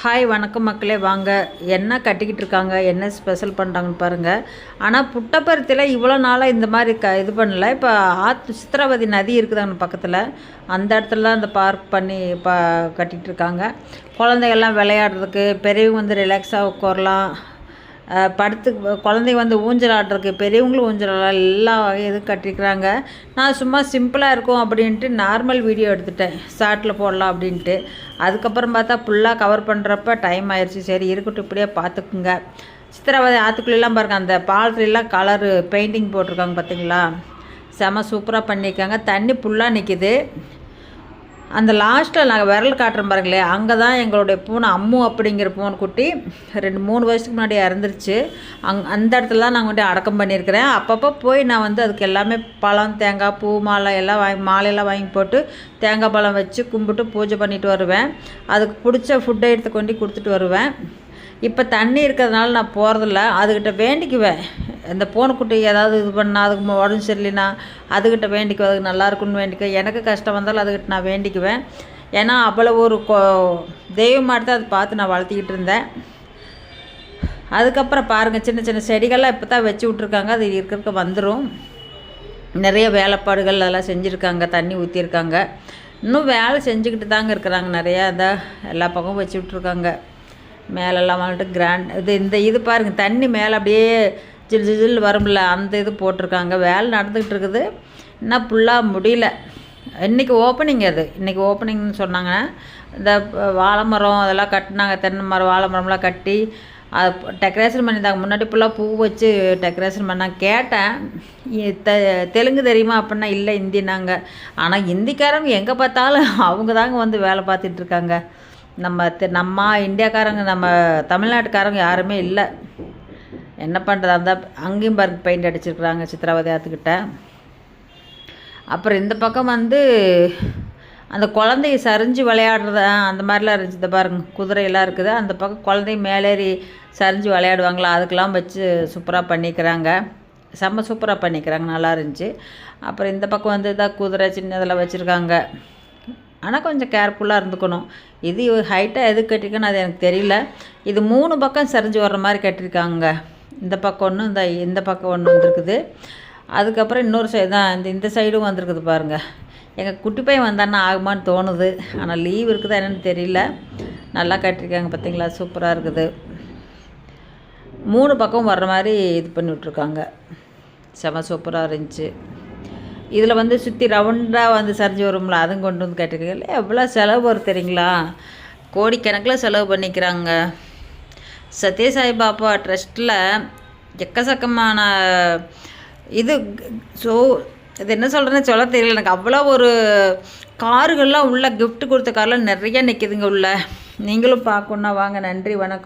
Hi வணக்கம் மக்களே. வாங்க. என்ன கட்டிக்கிட்டு இருக்காங்க? என்ன ஸ்பெஷல் பண்ணுறாங்கன்னு பாருங்கள் ஆனால் புட்டப்பருத்தியில் இவ்வளோ நாளாக இந்த மாதிரி க இது பண்ணல. இப்போ ஆத்து சித்திரவதி நதி இருக்குதாங்க பக்கத்தில். அந்த இடத்துல தான் இந்த பார்க் பண்ணி பா கட்டிகிட்டு இருக்காங்க. குழந்தைகள்லாம் விளையாடுறதுக்கு பெரியவங்க வந்து ரிலாக்ஸாக உட்காரலாம். படுத்து குழந்தைங்க வந்து ஊஞ்சல் ஆடுறதுக்கு பெரியவங்களும் ஊஞ்சல் ஆடலாம் எல்லா வகை இதுவும் கட்டிக்கிறாங்க நான் சும்மா சிம்பிளாக இருக்கும் அப்படின்ட்டு நார்மல் வீடியோ எடுத்துட்டேன். ஷார்ட்டில் போடலாம் அப்படின்ட்டு. அதுக்கப்புறம் பார்த்தா ஃபுல்லாக கவர் பண்ணுறப்ப டைம் ஆயிடுச்சு சரி இருக்கட்டும் இப்படியே பார்த்துக்குங்க. சித்திரவதை ஆற்றுக்குள்ளெல்லாம் பாருங்கள் அந்த பாலத்துலலாம் கலரு பெயிண்டிங் போட்டிருக்காங்க பார்த்தீங்களா செம சூப்பராக பண்ணியிருக்காங்க. தண்ணி ஃபுல்லாக நிற்கிது அந்த லாஸ்ட்டில் நாங்கள் விரல் காட்டுறோம் பாருங்களேன் அங்கே தான் எங்களுடைய பூனை அம்மு அப்படிங்கிற பூனை குட்டி ரெண்டு மூணு வருஷத்துக்கு முன்னாடி இறந்துருச்சு. அங் அந்த இடத்துல தான் நாங்கள் வந்து அடக்கம் பண்ணியிருக்கிறேன். அப்பப்போ போய் நான் வந்து அதுக்கு எல்லாமே பழம் தேங்காய் பூ மாலை எல்லாம் வாங்கி மாலையெல்லாம் வாங்கி போட்டு தேங்காய் பழம் வச்சு கும்பிட்டு பூஜை பண்ணிட்டு வருவேன். அதுக்கு பிடிச்ச ஃபுட்டை எடுத்து கொண்டு கொடுத்துட்டு வருவேன். இப்போ தண்ணி இருக்கிறதுனால நான் போகிறதில்ல அதுக்கிட்ட வேண்டிக்குவேன். இந்த பூனைக்குட்டி ஏதாவது இது பண்ணால் அதுக்கு உடம்பு சரியில்லைனா அதுக்கிட்ட வேண்டிக்குவேன் அதுக்கு நல்லா இருக்குன்னு வேண்டிக்க எனக்கு கஷ்டம் வந்தாலும் அதுக்கிட்ட நான் வேண்டிக்குவேன். ஏன்னா அவ்வளோ ஒரு கொ தெய்வமாட்டு எடுத்து அதை பார்த்து நான் வளர்த்திக்கிட்டு இருந்தேன். அதுக்கப்புறம் பாருங்கள் சின்ன சின்ன செடிகள்லாம் இப்போ தான் வச்சு விட்ருக்காங்க அது இருக்கிறக்கு வந்துடும் நிறைய வேலைப்பாடுகள் அதெல்லாம் செஞ்சுருக்காங்க தண்ணி ஊற்றிருக்காங்க இன்னும் வேலை செஞ்சுக்கிட்டு தாங்க இருக்கிறாங்க நிறையா. இந்த எல்லா பக்கமும் வச்சு விட்ருக்காங்க மேலெல்லாம் வந்துட்டு கிராண்ட் இது இந்த இது பாருங்கள் தண்ணி மேலே அப்படியே ஜில் ஜில் வரும்ல அந்த இது போட்டிருக்காங்க. வேலை நடந்துக்கிட்டு இருக்குது. இன்னும் ஃபுல்லாக முடியல. இன்றைக்கி ஓப்பனிங் அது. இன்றைக்கி ஓப்பனிங்னு சொன்னாங்க. இந்த வாழை மரம் அதெல்லாம் கட்டினாங்க. தென்னை மரம் வாழை மரம்லாம் கட்டி அது டெக்கரேஷன் பண்ணியிருந்தாங்க. முன்னாடி ஃபுல்லாக பூ வச்சு டெக்கரேஷன் பண்ணாங்க. கேட்டேன். தெ தெலுங்கு தெரியுமா அப்படின்னா இல்லை ஹிந்தினாங்க ஆனால் ஹிந்திக்காரங்க எங்கே பார்த்தாலும் அவங்க தாங்க வந்து வேலை பார்த்துட்டு இருக்காங்க. நம்ம தெ- நம்ம இந்தியாக்காரங்க நம்ம தமிழ்நாட்டுக்காரங்க யாருமே இல்லை. என்ன பண்ணுறது அந்த அங்கேயும் பாருங்க பெயிண்ட் அடிச்சிருக்கிறாங்க சித்திரவதை ஆற்றுக்கிட்ட அப்புறம் இந்த பக்கம் வந்து அந்த குழந்தைய சரிஞ்சு விளையாடுறத அந்த மாதிரிலாம் இருந்துச்சு. பாருங்க குதிரையெல்லாம் இருக்குது. அந்த பக்கம் குழந்தைய மேலேறி சரிஞ்சு விளையாடுவாங்களா? அதுக்கெல்லாம் வச்சு சூப்பராக பண்ணிக்கிறாங்க. செம்ம சூப்பராக பண்ணிக்கிறாங்க நல்லா இருந்துச்சு. அப்புறம் இந்த பக்கம் வந்து இதாக குதிரை சின்னதெல்லாம் வச்சுருக்காங்க. ஆனால் கொஞ்சம் கேர்ஃபுல்லாக இருந்துக்கணும். இது ஹைட்டாக எது கட்டிருக்குன்னு அது எனக்கு தெரியல. இது மூணு பக்கம் சரிஞ்சு வர்ற மாதிரி கட்டியிருக்காங்க இந்த பக்கம் ஒன்று இந்த இந்த பக்கம் ஒன்று வந்திருக்குது. அதுக்கப்புறம் இன்னொரு சைடு தான் இந்த இந்த சைடும் வந்திருக்குது பாருங்கள் எங்கள் குட்டி பையன் வந்தான்னா ஆகுமான்னு தோணுது. ஆனால் லீவ் இருக்குதா என்னென்னு தெரியல. நல்லா கட்டியிருக்காங்க பார்த்தீங்களா சூப்பராக இருக்குது. மூணு பக்கம் வர்ற மாதிரி இது பண்ணி விட்ருக்காங்க செம சூப்பராக இருந்துச்சு. இதில் வந்து சுற்றி ரவுண்டாக வந்து சரிஞ்சு வரும்ல அதுவும் கொண்டு வந்து கட்டிருக்கீங்க. எவ்வளோ செலவு வரும் தெரியுங்களா? கோடிக்கணக்கில் செலவு பண்ணிக்கிறாங்க. சத்யசாய்பாபா ட்ரஸ்ட்டில் எக்கச்சக்கமான இது ஸோ இது என்ன சொல்கிறேன்னு சொல்ல தெரியல. எனக்கு அவ்வளோ ஒரு காருகள்லாம் உள்ள கிஃப்ட் கொடுத்த கார்லாம் நிறைய நிற்கிதுங்க உள்ள. நீங்களும் பார்க்கணுன்னா வாங்க. நன்றி வணக்கம்.